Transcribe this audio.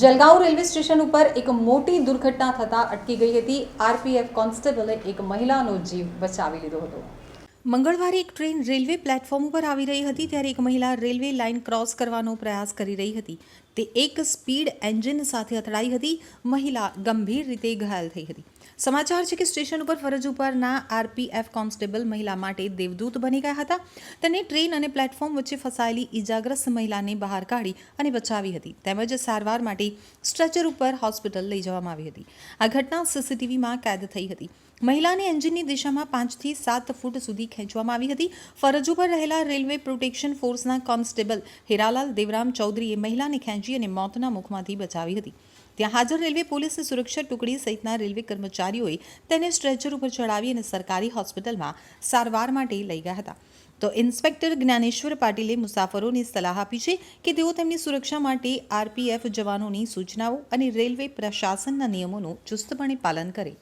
Jalgaon railway station ઉપર એક મોટી દુર્ઘટના થતાં અટકી ગઈ હતી. આરપીએફ કોન્સ્ટેબલે એક મહિલાનો જીવ બચાવી લીધો હતો. મંગળવારે એક ટ્રેન રેલવે પ્લેટફોર્મ ઉપર આવી રહી હતી ત્યારે એક મહિલા રેલવે લાઇન ક્રોસ કરવાનો પ્રયાસ કરી રહી હતી. તે એક સ્પીડ એન્જિન સાથે અથડાઈ હતી. મહિલા ગંભીર રીતે ઘાયલ થઈ હતી. સમાચાર છે કે સ્ટેશન ઉપર ફરજ ઉપરના આરપીએફ કોન્સ્ટેબલ મહિલા માટે દેવદૂત બની ગયા હતા. તેને ટ્રેન અને પ્લેટફોર્મ વચ્ચે ફસાયેલી ઈજાગ્રસ્ત મહિલાને બહાર કાઢી અને બચાવી હતી. તેમજ સારવાર માટે સ્ટ્રેચર ઉપર હોસ્પિટલ લઈ જવામાં આવી હતી. આ ઘટના સીસીટીવીમાં કેદ થઈ હતી. મહિલાને એન્જિનની દિશામાં પાંચથી સાત ફૂટ સુધી ખેંચવામાં આવી હતી. ફરજ ઉપર રહેલા રેલવે પ્રોટેક્શન ફોર્સના કોન્સ્ટેબલ હિરાલાલ દેવરામ ચૌધરીએ મહિલાને ખેંચી અને મોતના મુખમાંથી બચાવી હતી. ત્યાં હાજર રેલવે પોલીસ સુરક્ષા ટુકડી સહિતના રેલવે કર્મચારીઓએ તેને સ્ટ્રેચર ઉપર ચડાવી અને સરકારી હોસ્પિટલમાં સારવાર માટે લઈ ગયા હતા. તો ઇન્સ્પેક્ટર જ્ઞાનેશ્વર પાટીલે મુસાફરોને સલાહ આપી છે કે તેઓ તેમની સુરક્ષા માટે આરપીએફ જવાનોની સૂચનાઓ અને રેલવે પ્રશાસનના નિયમોનું ચુસ્તપણે પાલન કરે.